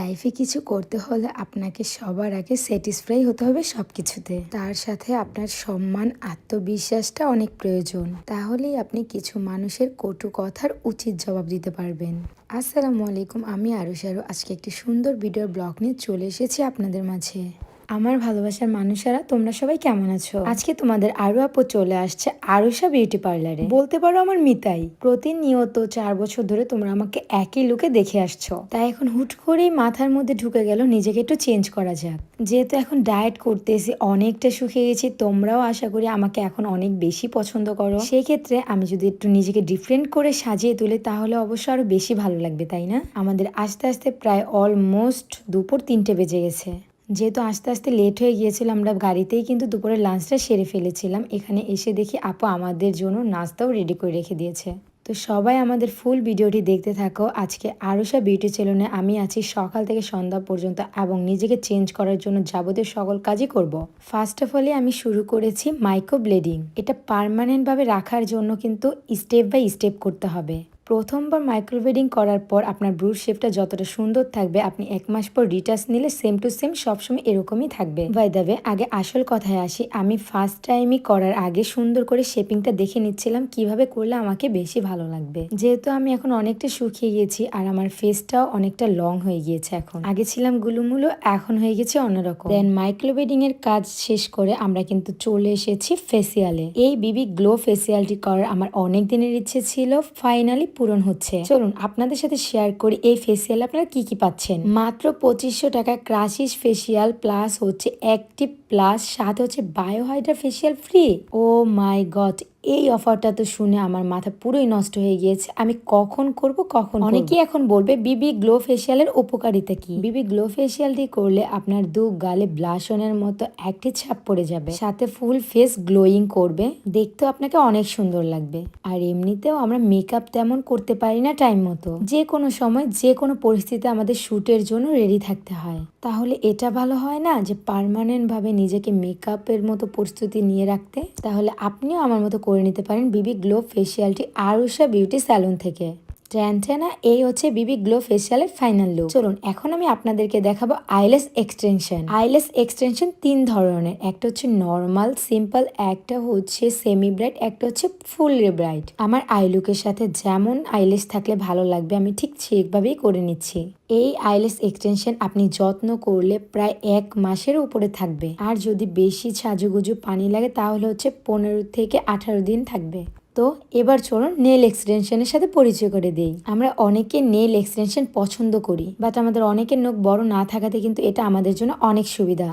লাইফে কিছু করতে হলে আপনাকে সবার আগে স্যাটিসফাই হতে হবে সব কিছুতে তার সাথে আপনার সম্মান, আত্মবিশ্বাসটা অনেক প্রয়োজন। তাহলেই আপনি কিছু মানুষের কটু কথার উচিত জবাব দিতে পারবেন। আসসালামু আলাইকুম, আমি আরুষারু আজকে একটি সুন্দর ভিডিও ব্লগ নিয়ে চলে এসেছি আপনাদের মাঝে। আমার ভালোবাসার মানুষেরা, তোমরা সবাই কেমন আছো? আজকে তোমাদের আরও আপু চলে আসছে আরুষা বিউটি পার্লারে। বলতে পারো আমার মিতাই, প্রতিনিয়ত চার বছর ধরে তোমরা আমাকে একই লুকে দেখে আসছো। তাই এখন হুট করেই মাথার মধ্যে ঢুকে গেল, নিজেকে একটু চেঞ্জ করা যাক। যেহেতু এখন ডায়েট করতেছি, অনেকটা শুকিয়ে গেছি, তোমরাও আশা করি আমাকে এখন অনেক বেশি পছন্দ করো। সেই ক্ষেত্রে আমি যদি একটু নিজেকে ডিফারেন্ট করে সাজিয়ে তুলি, তাহলে অবশ্য আরও বেশি ভালো লাগবে, তাই না? আমাদের আস্তে আস্তে প্রায় অলমোস্ট দুপুর তিনটে বেজে গেছে। যেহেতু আস্তে আস্তে লেট হয়ে গিয়েছিল, আমরা গাড়িতেই কিন্তু দুপুরের লাঞ্চটা সেরে ফেলেছিলাম। এখানে এসে দেখি আপু আমাদের জন্য নাস্তাও রেডি করে রেখে দিয়েছে। তো সবাই আমাদের ফুল ভিডিওটি দেখতে থাকো। আজকে আরুষা বিউটি সেলুনে আমি আছি সকাল থেকে সন্ধ্যা পর্যন্ত এবং নিজেকে চেঞ্জ করার জন্য যাবতীয় সকল কাজই করব। ফার্স্ট অফ অলে আমি শুরু করেছি মাইক্রো ব্লেডিং এটা পারমানেন্টভাবে রাখার জন্য কিন্তু স্টেপ বাই স্টেপ করতে হবে। প্রথমবার মাইক্রোওয়েডিং করার পর আপনার ব্রুট শেপটা যতটা সুন্দর থাকবে, আপনি এক মাস পর রিটাচ নিলে সেম টু সেম সবসময় এরকমই থাকবে। বাই দাবে আগে আসল কথায় আসি, আমি ফার্স্ট টাইমই করার আগে সুন্দর করে শেপিংটা দেখে নিচ্ছিলাম, কীভাবে করলে আমাকে বেশি ভালো লাগবে। যেহেতু আমি এখন অনেকটা শুকিয়ে গেছি আর আমার ফেসটাও অনেকটা লং হয়ে গিয়েছে এখন। আগে ছিলাম গুলুমুলো, এখন হয়ে গেছে অন্যরকম। দেন মাইক্রোওয়েডিং এর কাজ শেষ করে আমরা কিন্তু চলে এসেছি ফেসিয়ালে এই বিবি গ্লো ফেসিয়ালটি করার আমার অনেক দিনের ইচ্ছে ছিল ফাইনালি পূরণ হচ্ছে। চলুন, আপনাদের সাথে শেয়ার করি এই ফেসিয়াল আপনারা কি কি পাচ্ছেন? মাত্র পঁচিশশো টাকা ক্রাশিস ফেসিয়াল প্লাস হচ্ছে অ্যাক্টিভ প্লাস সাথে হচ্ছে biohydra facial free oh my god এই অফারটা তো শুনে আমার মাথা পুরোই নষ্ট হয়ে গিয়েছে। আমি কখন করব কখন অনেকেই এখন বলবে বিবি গ্লো ফেসিয়ালের উপকারিতা কি? বিবি গ্লো ফেসিয়ালটি করলে আপনার দু গালে ব্লাশনের মতো একটি ছাপ পড়ে যাবে। সাথে ফুল ফেস গ্লোয়িং করবে। দেখতেও আপনাকে অনেক সুন্দর লাগবে। আর এমনিতেও আমরা মেকআপ তেমন করতে পারি না টাইম মতো। যে কোনো সময় যে কোনো পরিস্থিতিতে আমাদের শুটের জন্য রেডি থাকতে হয়। তাহলে এটা ভালো হয় না যে পার্মানেন্ট ভাবে নিজেকে মেকআপের মতো প্রস্তুতি নিয়ে রাখতে? তাহলে আপনিও আমার মতো করে নিতে পারেন বিবি গ্লো ফেসিয়ালটি আরুষা বিউটি স্যালুন থেকে। ট্যান্টেনা এই হচ্ছে বিবি গ্লো ফেসিয়ালের ফাইনাল লুক চলুন, এখন আমি আপনাদেরকে দেখাবো আইলেস এক্সটেনশন আইলেস এক্সটেনশন তিন ধরনের। একটা হচ্ছে নর্মাল সিম্পল একটা হচ্ছে সেমি ব্রাইট একটা হচ্ছে ফুল ব্রাইট আমার আই লুকের সাথে যেমন আইলেস থাকলে ভালো লাগবে, আমি ঠিক ঠিকভাবেই করে নিচ্ছি। এই আইলেস এক্সটেনশন আপনি যত্ন করলে প্রায় এক মাসের উপরে থাকবে। আর যদি বেশি সাজুগুজু পানি লাগে, তাহলে হচ্ছে পনেরো থেকে আঠারো দিন থাকবে। তো এবার চলুন নেল এক্সটেনশনের সাথে পরিচয় করে দিই। আমরা অনেকে নেল এক্সটেনশন পছন্দ করি বাট আমাদের অনেকের নখ বড় না থাকাতে কিন্তু এটা আমাদের জন্য অনেক সুবিধা।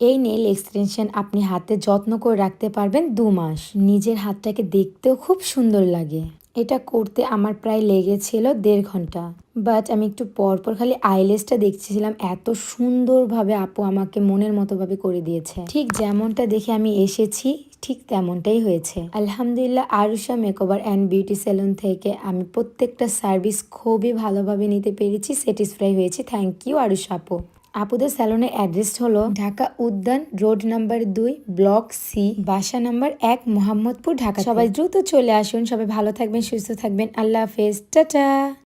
এই নেল এক্সটেনশন আপনি হাতে যত্ন করে রাখতে পারবেন দু মাস। নিজের হাতটাকে দেখতেও খুব সুন্দর লাগে। এটা করতে আমার প্রায় লেগেছিল দেড় ঘণ্টা। বাট আমি একটু পর পর খালি আইলেসটা দেখছিলাম, এত সুন্দরভাবে আপু আমাকে মনের মতো ভাবে করে দিয়েছে। ঠিক যেমনটা দেখে আমি এসেছি, ঠিক তেমনটাই হয়েছে। আলহামদুলিল্লাহ, Arusha makeover and beauty salon থেকে আমি প্রত্যেকটা সার্ভিস খুবই ভালোভাবে নিতে পেরেছি স্যাটিসফাই হয়েছি। থ্যাংক ইউ আরুষা আপু। আপুদের স্যালনের অ্যাড্রেস হলো ঢাকা উদ্যান রোড নাম্বার দুই ব্লক সি বাসা নাম্বার এক মোহাম্মদপুর ঢাকা সবাই দ্রুত চলে আসুন সবাই ভালো থাকবেন সুস্থ থাকবেন। আল্লাহ হাফেজ। টাটা।